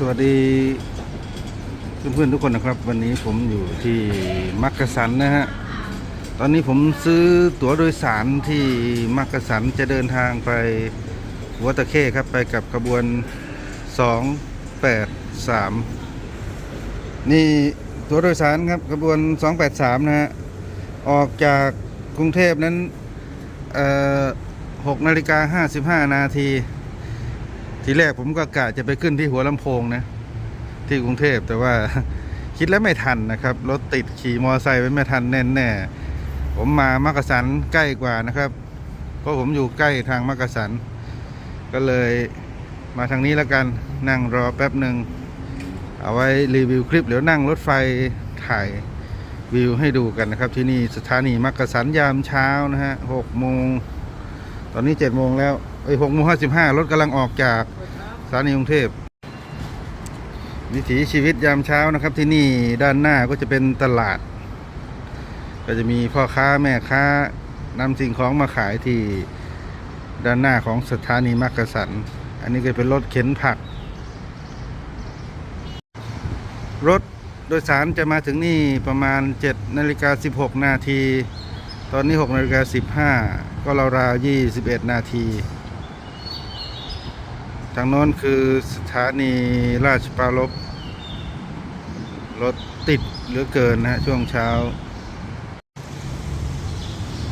สวัสดีเพื่อนๆทุกคนนะครับ วันนี้ผมอยู่ที่มักกะสันนะฮะตอนนี้ผมซื้อตั๋วโดยสารที่มักกะสันจะเดินทางไปหัวตะเข้ครับไปกับขบวน 283 นี่ตั๋วโดยสารครับขบวน 283 นะฮะออกจากกรุงเทพนั้น 6 นาฬิกา 55 นาที ทีแรกผมก็กะจะไปขึ้นที่หัวลำโพงนะ ที่กรุงเทพแต่ว่าคิดแล้วไม่ทันนะครับ รถติดขี่มอเตอร์ไซค์ไปไม่ทันแน่แน่ๆผมมามักกะสันใกล้กว่านะครับ เพราะผมอยู่ใกล้ทางมักกะสัน ก็เลยมาทางนี้แล้วกันนั่งรอแป๊บหนึ่งเอาไว้รีวิวคลิปเดี๋ยวนั่งรถไฟถ่ายวิวให้ดูกันนะครับ ที่นี่สถานีมักกะสันยามเช้านะฮะหกโมงตอนนี้เจ็ดโมงแล้วเอ้หกโมงห้าสิบห้ารถกำลังออกจาก สถานีกรุงเทพวิถีชีวิตยามเช้านะครับ ที่นี่ด้านหน้าก็จะเป็นตลาด ก็จะมีพ่อค้าแม่ค้านำสิ่งของมาขายที่ด้านหน้าของสถานีมักกะสัน อันนี้ก็เป็นรถเข็นผัก รถโดยสารจะมาถึงนี่ประมาณ7นาฬิกา16 นาที ตอนนี้6นาฬิกา15 ก็ราวๆ21 นาที ทางโน้นคือสถานีราชปารภรถติดเหลือเกินนะฮะช่วงเช้า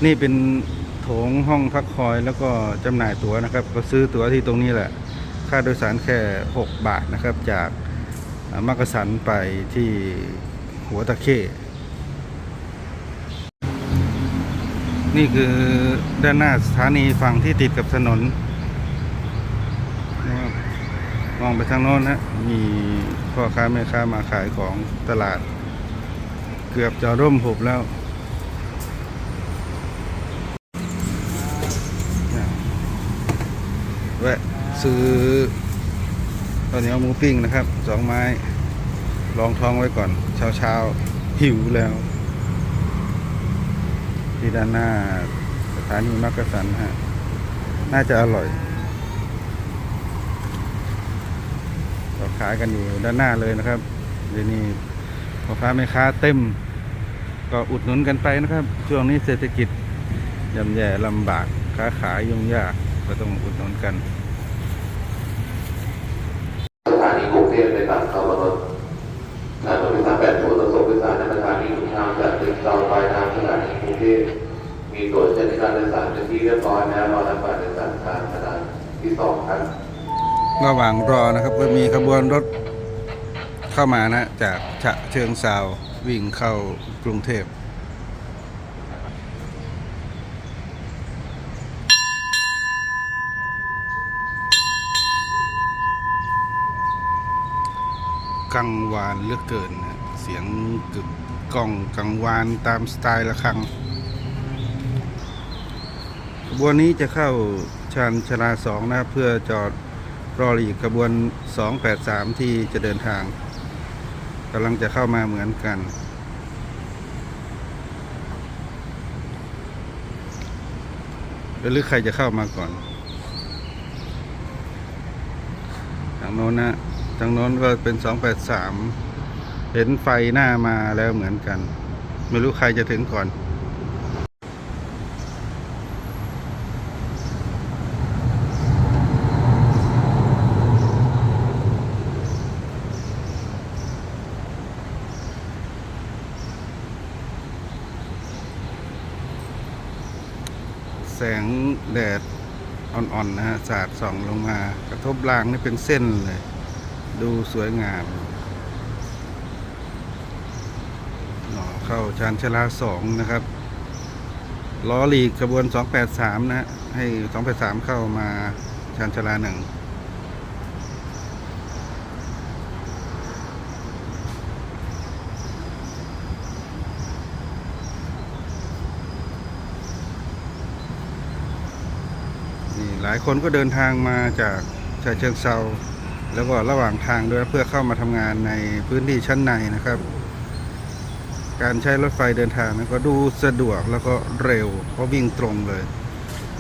นี่เป็นโถงห้องพักคอยแล้วก็จำหน่ายตั๋วนะครับ ก็ซื้อตั๋วที่ตรงนี้แหละ ค่าโดยสารแค่ 6 บาทนะครับ จากมักกะสันไปที่หัวตะเข้นี่คือด้านหน้าสถานีฝั่งที่ติดกับถนน องไปทางโน้นนะมีพ่อค้าแม่ค้ามาขายของตลาด เกือบจะร่มหุบแล้วแวะซื้อข้าวเหนียวหมูปิ้งนะครับสองไม้รองท้องไว้ก่อน เช้าเช้าๆหิวแล้ว ที่ด้านหน้าสถานีมักกะสันฮะ น่าจะอร่อย ก็ขายกันอยู่ด้านหน้าเลยนะครับเดี๋ยวนี้พ่อค้าแม่ค้าเต็ม ก็อุดหนุนกันไปนะครับ ช่วงนี้เศรษฐกิจย่ำแย่ลำบากค้าขายยุ่งยากก็ต้องอุดหนุนกัน ระหว่างรอนะครับก็มีขบวนรถเข้ามานะจากฉะเชิงเซาวิ่งเข้ากรุงเทพกังวานเลือกเกินนะเสียงกึกก้องกังวานตามสไตล์ละครังขบวนนี้จะเข้าชานชาลาสองนะเพื่อจอด รออีกขบวน 283 ที่จะเดินทางกำลังจะเข้ามาเหมือนกัน หรือใครจะเข้ามาก่อน ทางโน้นนะทางโน้นก็เป็น 283 เห็นไฟหน้ามาแล้วเหมือนกัน ไม่รู้ใครจะถึงก่อน แสงแดดอ่อนๆนะฮะ สาดส่องลงมา กระทบรางนี่เป็นเส้นเลย ดูสวยงามหนอเข้าชานชาลาสองนะครับล้อหลีกขบวน 283 นะฮะให้ 283 เข้ามาชานชาลาหนึ่ง นี่ หลายคนก็เดินทางมาจากชาเชิงเซาแล้วก็ระหว่างทางด้วยเพื่อเข้ามาทำงานในพื้นที่ชั้นในนะครับ การใช้รถไฟเดินทางนั้นก็ดูสะดวกแล้วก็เร็วเพราะวิ่งตรงเลย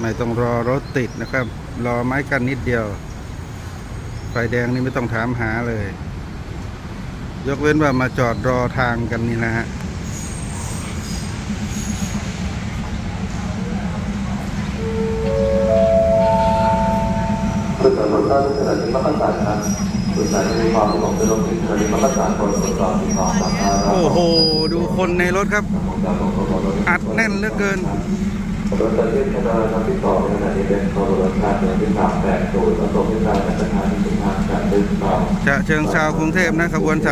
ไม่ต้องรอรถติดนะครับ รอไม้กันนิดเดียว ไฟแดงนี่ไม่ต้องถามหาเลย ยกเว้นว่ามาจอดรอทางกันนี่นะฮะ มักกะสันครับคุณสายมีความระสงค์จะลงที่ถนนมักกะสันบนถนรามที่สองสามห้าโอ้โห ดูคนในรถครับ อัดแน่นเหลือเกินรถประเทศคณะลำที่สองในขณะนี้เป็นขบวนการเดินที่สามแปดศูนย์ประสบที่การนักการที่สุพรรณจากดึงสองจะเชิงชาวกรุงเทพนะขบวน380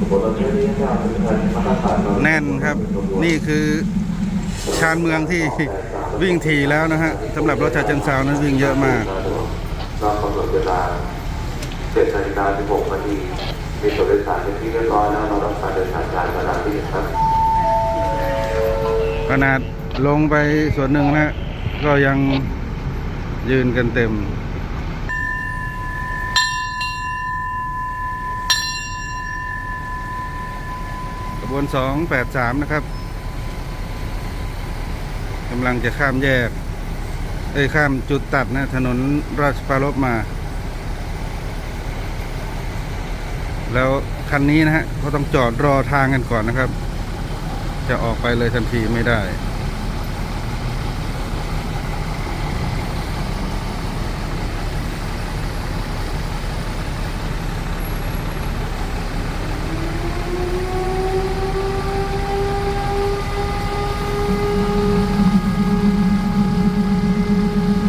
ขบวนรถเที่ยวนี้ยาวถึงถนนมักกะสันแน่นครับ นี่คือชานเมืองที่วิ่งทีแล้วนะฮะสำหรับรถชาเชิงชาวนั้นวิ่งเยอะมาก รอบกำหนดเวลาเจ็ดนาฬิกาสิบหกนาทีมีตัวโดยสารเป็นที่เรียบร้อยแล้วเรารับการเดินทางจากสถานที่ครับขนาดลงไปส่วนหนึ่งนะฮะก็ยังยืนกันเต็มขบวน283นะครับกำลังจะข้ามแยก เอ้ยข้ามจุดตัดนะ ถนนราชปารภมา แล้วคันนี้นะฮะเขาต้องจอดรอทางกันก่อนนะครับ จะออกไปเลยทันทีไม่ได้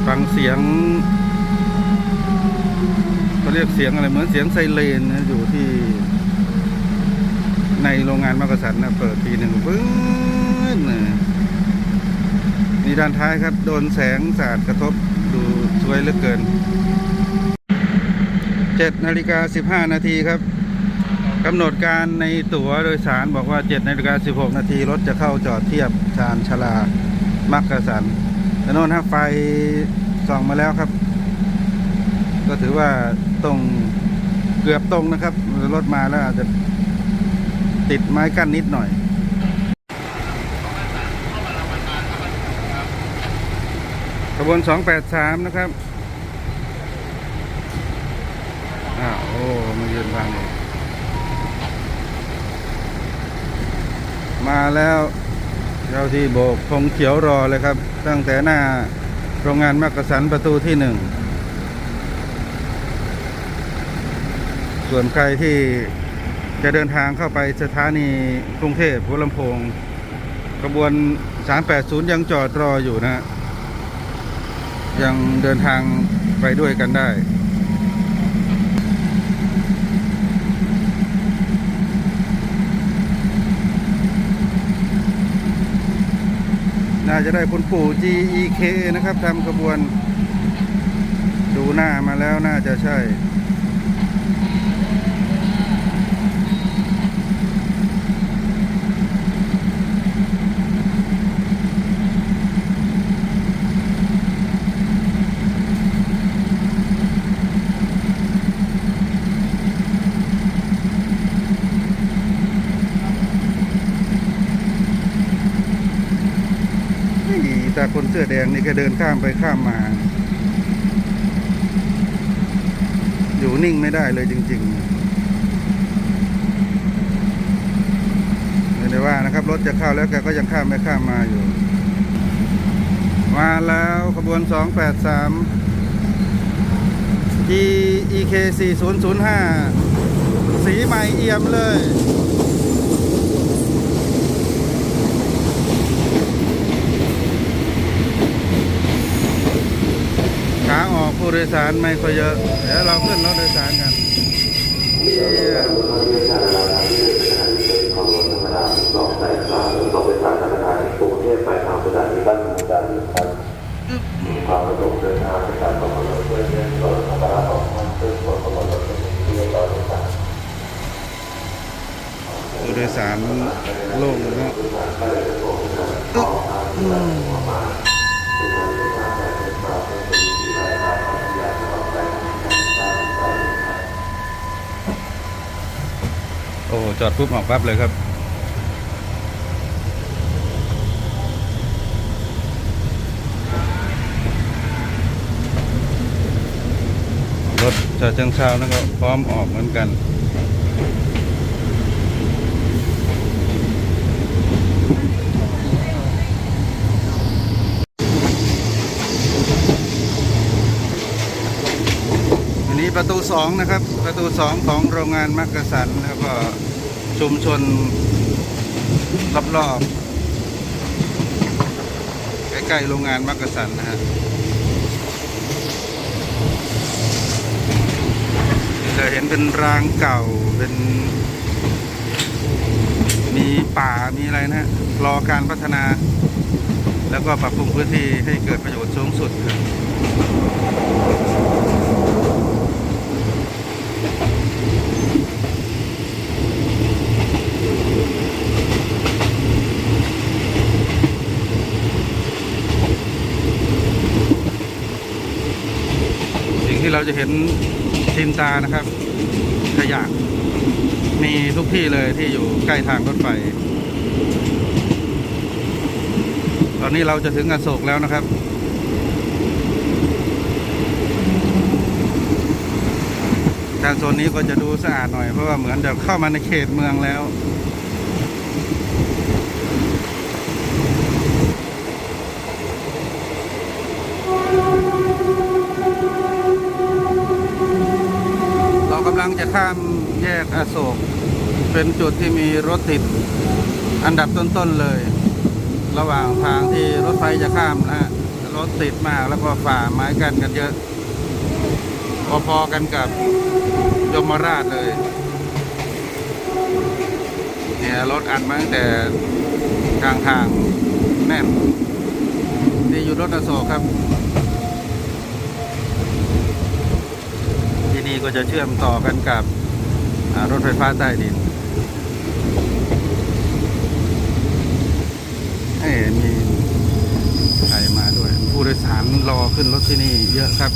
ฟังเสียง เสียงอะไรเหมือนเสียงไซเรนนะอยู่ที่ในโรงงานมักกะสันนะเปิดทีหนึ่งปึ้งนะนี่ด้านท้ายครับ โดนแสงสาดกระทบดูสวยเหลือเกิน7นาฬิกา15นาทีครับกำหนดการในตั๋วโดยสารบอกว่า7นาฬิกา16 นาทีรถจะเข้าจอดเทียบชานชลา มักกะสันแต่น่นฮะไฟส่องมาแล้วครับ ก็ถือว่า ตรงเกือบตรงนะครับรถมาแล้วอาจจะติดไม้กั้นนิดหน่อยขบวน 283 นะครับอ้าวโอ้มายืนบังเลยมาแล้วเจ้าที่โบกธงเขียวรอเลยครับ ตั้งแต่หน้าโรงงานมักกะสันประตูที่หนึ่ง ส่วนใครที่จะเดินทางเข้าไปสถานีกรุงเทพหัวลำโพงขบวน 380 ยังจอดรออยู่นะฮะยังเดินทางไปด้วยกันได้ น่าจะได้คุณปู่ GEK นะครับทำขบวน ดูหน้ามาแล้วน่าจะใช่ นี่แต่คนเสื้อแดงนี่แกเดินข้ามไปข้ามมา อยู่นิ่งไม่ได้เลยจริงๆไม่ได้ว่านะครับ รถจะเข้าแล้วแกก็ยังข้ามไปข้ามมาอยู่ มาแล้วขบวน 283 GEK 4005 สีใหม่เอี่ยมเลย ขาออก ผู้โดยสารไม่ค่อยเยอะ เดี๋ยวเราขึ้นรถโดยสารกันเยี่ยมของรถธรรมดาสงสายสางเป็นสายธนาคารกรุงเทพไปทางสถานีบ้านสมุทรสาความประสงค์เดินทางไปตามกำหนดเพื่อเดินรถธรรมดาของมันซึ่งกฎกำหนดเป็นที่เรียบร้อยแล้วผู้โดยสารโล่งนะครับโอ้จอดปุ๊บออกปั๊บเลยครับ รถจอดเชิงเซานั่นก็พร้อมออกเหมือนกันอันนี้ประตูสองนะครับ ประตูสองของโรงงานมักกะสันแล้วก็ ชุมชนรอบๆใกล้ๆโรงงานมักกะสันนะฮะจะเห็นเป็นรางเก่าเป็น มีป่ามีอะไรนะฮะรอการพัฒนา แล้วก็ปรับปรุงพื้นที่ให้เกิดประโยชน์สูงสุดครับ ที่เราจะเห็นทินตานะครับ ขยะ มีทุกที่เลยที่อยู่ใกล้ทางรถไฟ ตอนนี้เราจะถึงอโศกแล้วนะครับทางโซนนี้ก็จะดูสะอาดหน่อยเพราะว่าเหมือนจะเข้ามาในเขตเมืองแล้ว เรากำลั งจะข้ามแยกอโศก เป็นจุดที่มีรถติดอันดับต้นๆเลย ระหว่างทางที่รถไฟจะข้ามนะฮะรถติดมากแล้วก็ฝ่าไม้กันกันเยอะ พอๆกันกับยมราชเลย เนี่ยรถอัดมาตั้งแต่กลางทางแน่นนี่อยู่รถอโศกครับ ที่นี่ ก็จะเชื่อมต่อกันกับรถไฟฟ้าใต้ดินเอ้มีใครมาด้วย ผู้โดยสารรอขึ้นรถที่นี่เยอะครับ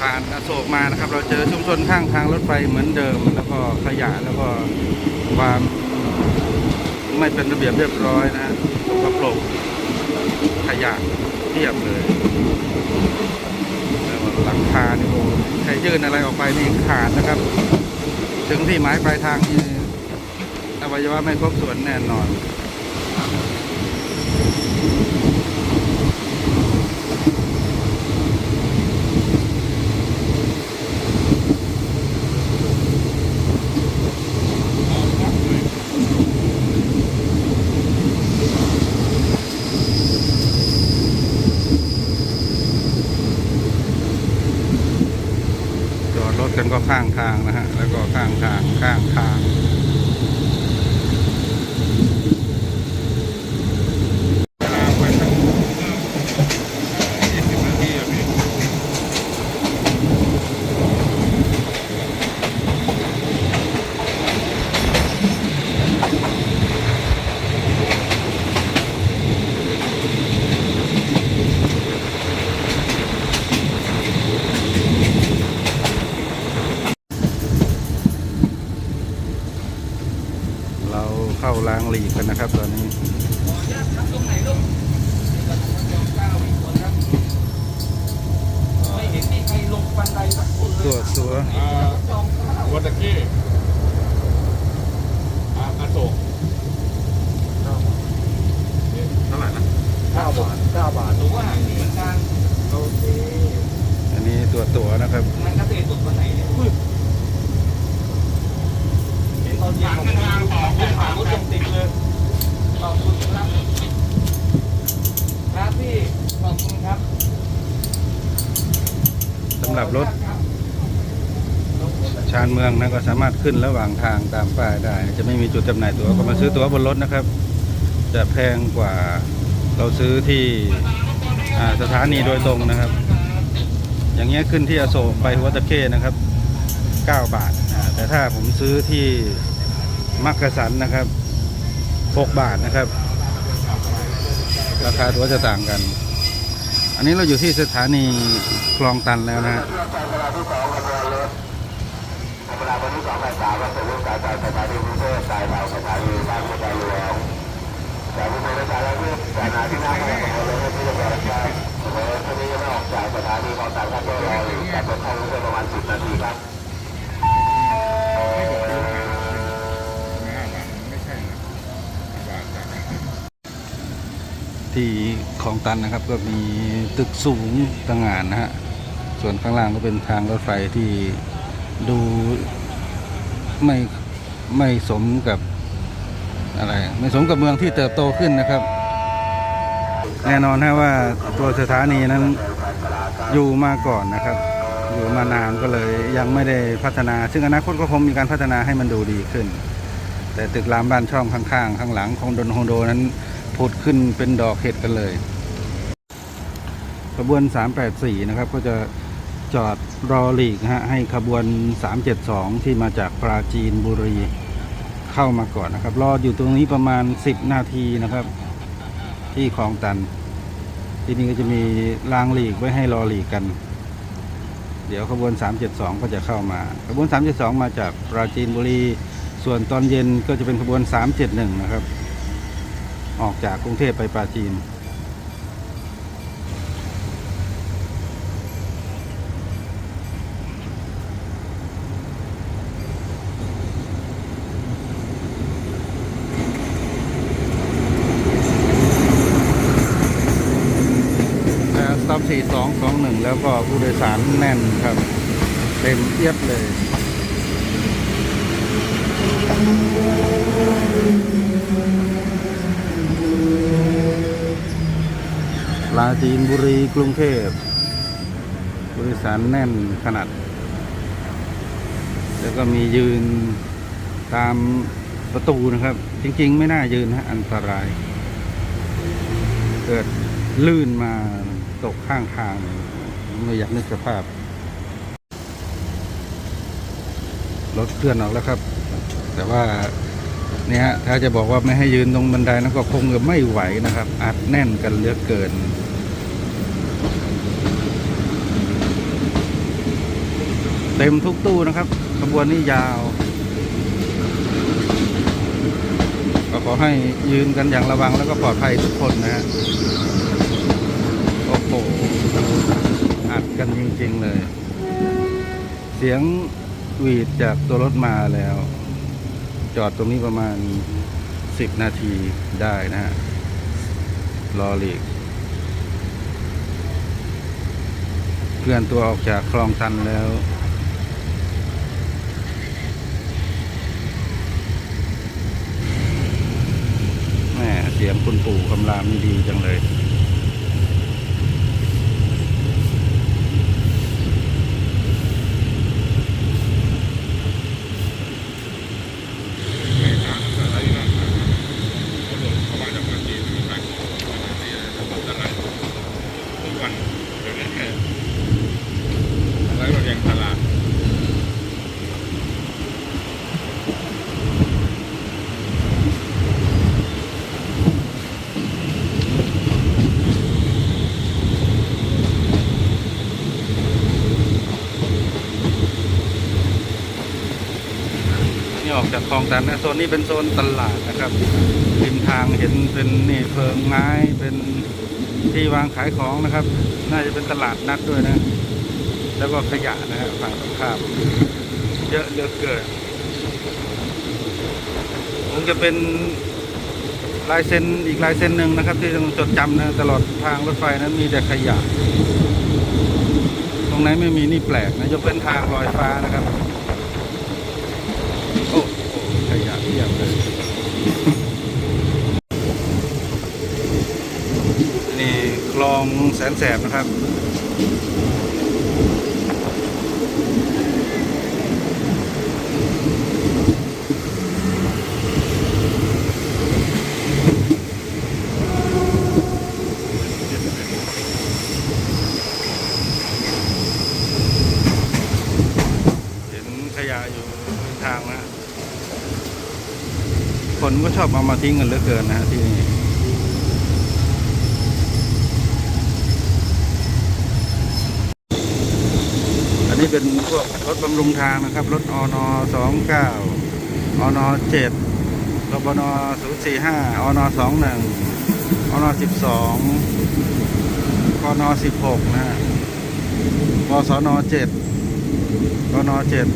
ผ่านอโศกมานะครับ เราเจอชุมชนข้างทางรถไฟเหมือนเดิม แล้วก็ขยะแล้วก็ความไม่เป็นระเบียบเรียบร้อยนะฮะสกปรกขยะเทียบเลยแล้วก็หลังคานี่โอ้ใครยื่นอะไรออกไปนี่ขาดนะครับ ถึงที่หมายปลายทางนี่อวัยวะไม่ครบส่วนแน่นอน จอดรถกันก็ ข้างทางนะฮะแล้วก็ข้างทางข้างทาง เราเข้าล้างหลีกกันนะครับตอนนี้ ไม่เห็นมีใครลงบันไดสักคน เลย ตัวตัว อ่าวัตกี้อ่าอโศกนี่เท่าไหร่นะ เก้าบาทเก้าบาทหรือว่าเหมือนกันโอเค อันนี้ตัวตัวนะครับ มันเกษตรตกวันไหนเนี่ยเห็นตอนเย็นผมผมผ่านรถยังติดเลยขอบคุณครับครับพี่ขอบคุณครับ สำหรับรถชานเมืองนะก็ สามารถขึ้นระหว่างทางตามป้ายได้ จะไม่มีจุดจำหน่ายตั๋วก็มาซื้อตั๋วบนรถนะครับ จะแพงกว่าเราซื้อที่สถานีโดยตรงนะครับ อย่างเงี้ยขึ้นที่อโศกไปหัวตะเข้นะครับ 9 บาท แต่ถ้าผมซื้อที่มักกะสันนะครับ 6 บาทนะครับ ราคาตั๋วจะต่างกัน อันนี้เราอยู่ที่สถานีคลองตันแล้วนะฮะ สามก็เป็นเรื่องการจ่ายสถานีกรุงเทพสายดาวสถานีบ้านกระจายแล้วแต่ผู้บริการแล้วที่สถานีหน้าของเราเลยที่จะบอกว่าเออท่านนี้ยังไม่ออกจากสถานีของสายการรออยู่การเดินทากรุงเทพประมาณสิบนาทีครับที่คลองตันนะครับก็มีตึกสูงต่างงานนะฮะ ส่วนข้างล่างก็เป็นทางรถไฟที่ดู ไม่ไม่สมกับอะไรไม่สมกับเมืองที่เติบโตขึ้นนะครับ แน่นอนนะว่าตัวสถานีนั้นอยู่มาก่อนนะครับ อยู่มานานก็เลยยังไม่ได้พัฒนา ซึ่งอนาคตก็คงมีการพัฒนาให้มันดูดีขึ้น แต่ตึกรามบ้านช่องข้างๆ ข้างหลังของดนฮงโดนั้นผุดขึ้นเป็นดอกเห็ดกันเลยขบวน 384 นะครับ ก็จะ จอดรอหลีกฮะให้ขบวน 372 ที่มาจากปราจีนบุรีเข้ามาก่อนนะครับ รออยู่ตรงนี้ประมาณ 10 นาทีนะครับ ที่คลองตัน ที่นี่ก็จะมีรางหลีกไว้ให้รอหลีกกัน เดี๋ยวขบวน 372 ก็จะเข้ามา ขบวน 372 มาจากปราจีนบุรี ส่วนตอนเย็นก็จะเป็นขบวน 371 นะครับ ออกจากกรุงเทพไปปราจีน สต็อปสี่สองสองหนึ่งแล้วก็ผู้โดยสารแน่นครับ เต็มเอียบเลยปราจีนบุรีกรุงเทพผู้โดยสารแน่นขนาด แล้วก็มียืนตามประตูนะครับ จริง ๆ ไม่น่ายืนนะอันตราย เกิดลื่นมา ตกข้างทางไม่อยากนึกสภาพ รถเคลื่อนออกแล้วครับ แต่ว่าเนี่ยฮะถ้าจะบอกว่าไม่ให้ยืนตรงบันไดนั้นก็คงจะไม่ไหวนะครับ อัดแน่นกันเหลือเกินเต็มทุกตู้นะครับขบวนนี้ยาว ก็ขอให้ยืนกันอย่างระวังแล้วก็ปลอดภัยทุกคนนะฮะ อ้โหอัดกันจริงๆเลย เสียงหวีดจากตัวรถมาแล้ว จอดตรงนี้ประมาณ10นาทีได้นะฮะรอหลีกเคลื่อนตัวออกจากคลองตันแล้วแม่เสียงคุณปู่คำรามนี่ดีจังเลย อะไรนั่นเขาบอกเขาว่าจะมาจีนมีขายของที่ตลาดตลาดทุกวันเดี๋ยวนี้อะไรเราเรียงตลาด นี่ อกจากคลองตันนะโซนนี้เป็นโซนตลาดนะครับริมทางเห็นเป็นนี่เพิงไม้เป็นที่วางขายของนะครับ น่าจะเป็นตลาดนัดด้วยนะ แล้วก็ขยะนะฮะฝั่งตรงข้ามเยอะเหลือเกินคงจะเป็นลายเซ็นอีกลายเซ็นหนึ่งนะครับ ที่ต้องจดจำนะตลอดทางรถไฟนั้นมีแต่ขยะ ตรงไหนไม่มีนี่แปลกนะยกเป็นทางลอยฟ้านะครับ โอ้โหข ยะเพียบเลยนี่คลองแสนแสบนะครับ น ยะอยู่ริมทางนะคนก็ ชอบเอามาทิ้งกันเหลือเกินนะฮะที่นี่อันนี้เป็นพวกรถบำรุงทางนะครับ รถอนสองเก้าอนเจ็ดรบนศูนย์สี่ห้าอนสองหนึ่งอนสิบสองกนสิบหกนะฮะกศนเจ็ดกนเจ็ด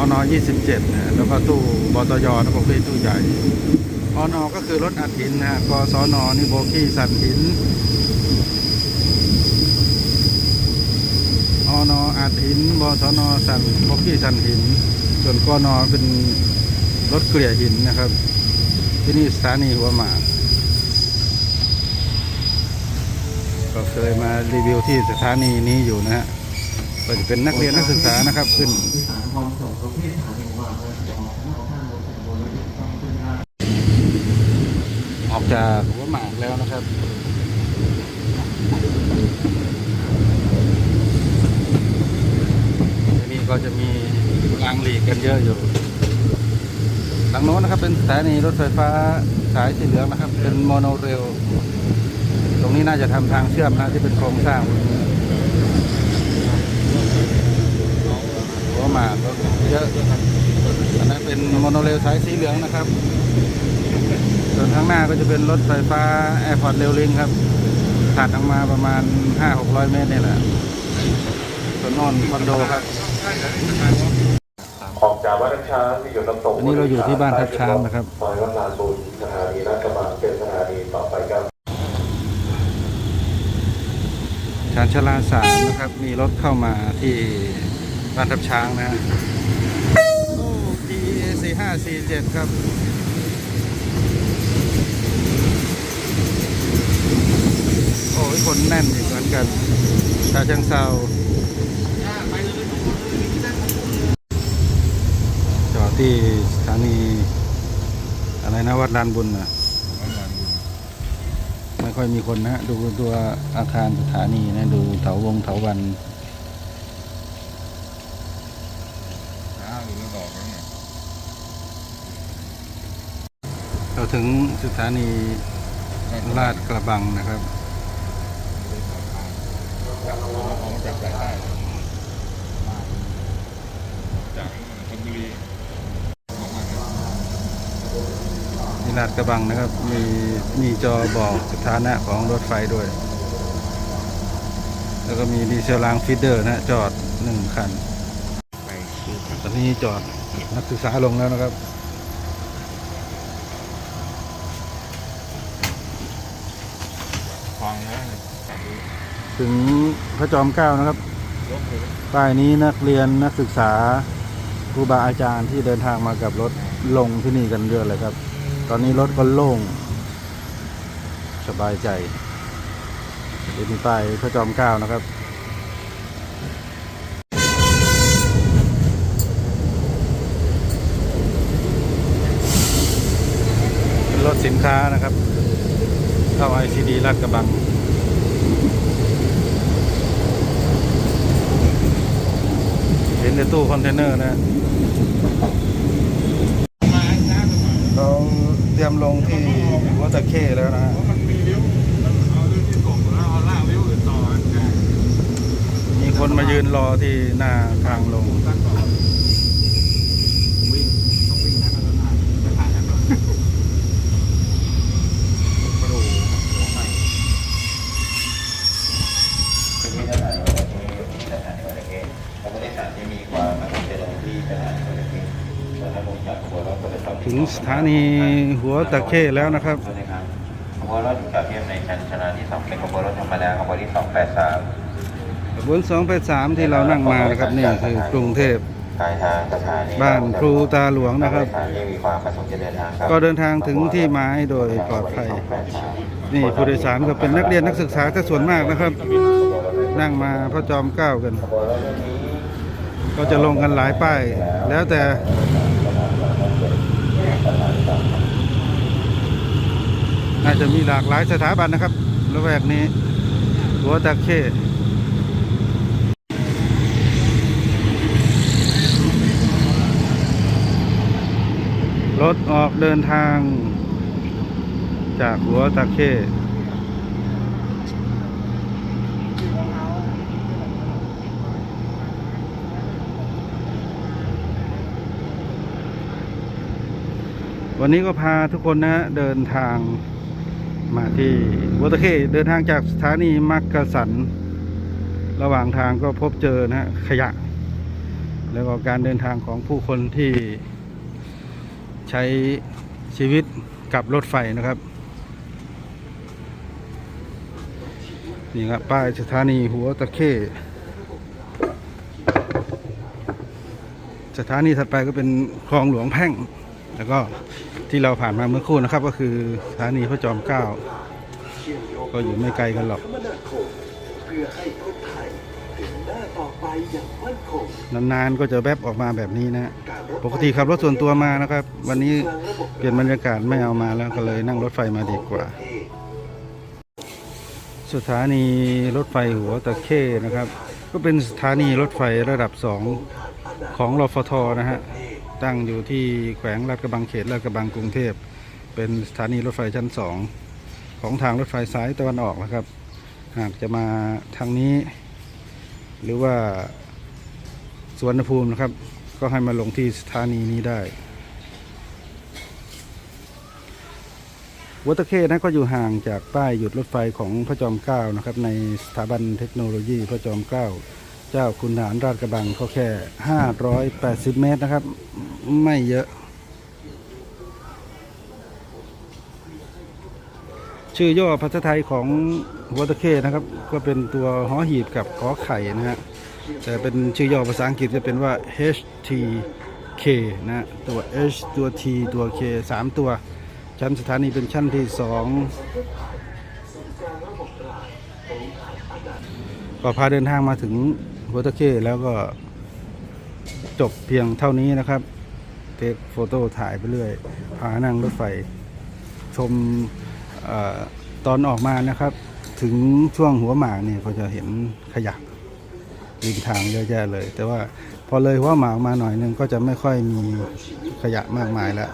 อนยี่สิบเจ็ดนะแล้วก็ตู้บตยนะผมเป็นตู้ใหญ่อนก็คือรถอัดหินนะฮะกศนนี่โบกี้สันหินอนอาจหินบสนสันบกกี้สันหิน ส่วนกนเป็นรถเกลี่ยหินนะครับ ที่นี่สถานีหัวหมากก็เคยมารีวิวที่สถานีนี้อยู่นะฮะ ก็จะเป็นนักเรียนนักศึกษานะครับขึ้นออกจากหัวหมากแล้วนะครับที่นี่ก็จะมีรางหลีกกันเยอะอยู่ทางโน้นนะครับเป็นสถานีรถไฟฟ้าสายสีเหลืองนะครับ เป็นโมโนเรลตรงนี้น่าจะทำทางเชื่อมนะที่เป็นโครงสร้าง หัวหมากรถเยอะอันนั้นเป็นโมโนเรลสายสีเหลืองนะครับ ส่วนข้างหน้าก็จะเป็นรถไฟฟ้าแอร์พอร์ตเรลลิงครับถัดออกมาประมาณ 5-600 เมตรนี่แหละส่วนโนอนคอนโดครับออกจากวัดทับช้างที่อยู่น้ำตกอันนี้เราอยู่ที่บ้านทับช้างนะครับซอยวัดลานบุญสถานีราชกระบังเป็นสถานีต่อไปครับชานชาลาสามนะครับ มีรถเข้ามาที่ บ้านทับช้างนะฮะโอ้ดีสี่ห้าสี่เจ็ดครับโอ้ยคนแน่นอีกเหมือนกันชาเชิงเซาจอดที่สถานี อะไรนะวัดลานบุญนะไม่ค่อยมีคนนะฮะดูตัวอาคารสถานีนะ ดูเถาวงเถาวัน อ้าวหรือดอกแล้วเนี่ย เรา ถึงสถานีลาดกระบังนะครับจากมาจากสายใต้จากชลบุรีออกมาเนี่ยที่ลาดกระบังนะครับ มีมีจอบอกสถานะของรถไฟด้วย แล้วก็มีดีเซลรางฟีเดอร์นะจอดหนึ่งคันตอนนี้จอดนักศึกษาลงแล้วนะครับ ฟังนะ ถึงพระจอมเกล้านะครับป้ายนี้นักเรียนนักศึกษาครูบาอาจารย์ที่เดินทางมากับรถลงที่นี่กันเยอะเลยครับ ตอนนี้รถก็โล่ง สบายใจเดี๋ยวมีป้ายพระจอมเกล้านะครับเป็นรถสินค้านะครับ เข้า ICD ลาดกระบัง เห็น ในตู้คอนเทนเนอร์นะเราเตรียมลงที่วัวตะเข้แล้วนะมีคนมายืนรอที่หน้าทางลงต้องวิ่งนะก็ถ่ายจะถ่ายกันกระโดดหัวใหม่ ที่สถานีวัดทับที่สถานีวัดทับเทพระพุทธศาสนาที่มีความประทับใจลงที่สถานีวัดทับเทพส่วนท่านลงจากขบวนร ถึงสถานีหัวตะเข้แล้วนะครับสวัสดีครับขบวนรถจอดเทียบในชั้นชนะที่สองเป็นขบวนรถธรรมดาขบวนที่สองแปดสามขบวน283ที่เรานั่งมานะครับนี่คือกรุงเทพบ้านครูตาหลวงนะครับ ก็เดินทางถึงที่หมายโดยปลอดภัย นี่ผู้โดยสารก็เป็นนักเรียนนักศึกษาแต่ส่วนมากนะครับ นั่งมาพระจอมเกล้ากัน ก็จะลงกันหลายป้าย แล้วแต่ น่าจะมีหลากหลายสถาบันนะครับละแวกนี้หัวตะเข้ถออกเดินทาง จากหัวตะเข้วันนี้ก็พาทุกคนนะเดินทาง มาที่หัวตะเข้เดินทางจากสถานีมักกะสัน ระหว่างทางก็พบเจอนะฮะขยะ แล้วก็การเดินทางของผู้คนที่ใช้ชีวิตกับรถไฟนะครับ นี่ครับป้ายสถานีหัวตะเข้สถานีถัดไปก็เป็นคลองหลวงแพ่ง แล้วก็ ที่เราผ่านมาเมื่อคู่นะครับ ก็คือสถานีพระจอมเกล้าก็อยู่ไม่ไกลกันหรอกนานๆก็จะแวบออกมาแบบนี้นะ ปกติขับรถส่วนตัวมานะครับ วันนี้เปลี่ยนบรรยากาศไม่เอามาแล้วก็เลยนั่งรถไฟมาดีกว่า สถานีรถไฟหัวตะเข้นะครับ ก็เป็นสถานีรถไฟระดับสองของรฟทนะฮะ ตั้งอยู่ที่แขวงลาดกระบังเขตลาดกระบังกรุงเทพ เป็นสถานีรถไฟชั้นสองของทางรถไฟสายตะวันออกนะครับ หากจะมาทางนี้ หรือว่าสวนภูมินะครับ ก็ให้มาลงที่สถานีนี้ได้วัตเคนะก็อยู่ห่างจากป้ายหยุดรถไฟของพระจอมเกล้านะครับ ในสถาบันเทคโนโลยีพระจอมเกล้า เจ้าคุณทหารราชกระบังก็แค่ 580 เมตรนะครับ ไม่เยอะ ชื่อย่อภาษาไทยของหัวตะเข้นะครับ ก็เป็นตัวหอหีบกับขอไข่นะฮะแต่เป็นชื่อย่อภาษาอังกฤษจะเป็นว่า HTK นะฮะตัว H ตัว T ตัว K สามตัว ชั้นสถานีเป็นชั้นที่สองก็พาเดินทางมาถึง หัวตะเข้แล้วก็จบเพียงเท่านี้นะครับ เทคโฟโต้ถ่ายไปเรื่อย พานั่งรถไฟ ชมอตอนออกมานะครับ ถึงช่วงหัวหมากเนี่ยก็จะเห็นขยะริมทางเยอะแยะเลย แต่ว่าพอเลยหัวหมากมาหน่อยนึงก็จะไม่ค่อยมีขยะมากมายแล้ว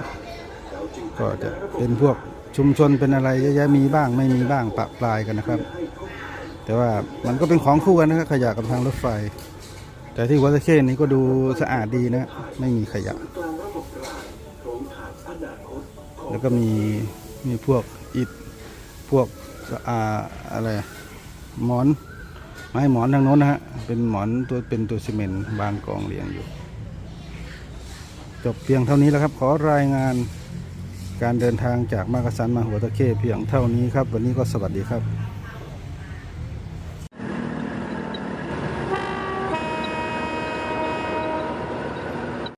ก็จะเป็นพวกชุมชนเป็นอะไรเยอะแยะมีบ้างไม่มีบ้างปะปลายกันนะครับ แต่ว่ามันก็เป็นของคู่กันนะครับขยะกับทางรถไฟ แต่ที่วัดตะเข้นี้ก็ดูสะอาดดีนะ ไม่มีขยะ แล้วก็มีมีพวกอิฐพวกอาอะไรหมอน ไม้หมอนทางโน้นนะฮะ เป็นหมอนตัวเป็นตัวซีเมนต์บางกองเรียงอยู่ จบเพียงเท่านี้แล้วครับ ขอรายงานการเดินทางจากมากกะสันมาหัวตะเข้เพียงเท่านี้ครับ วันนี้ก็สวัสดีครับ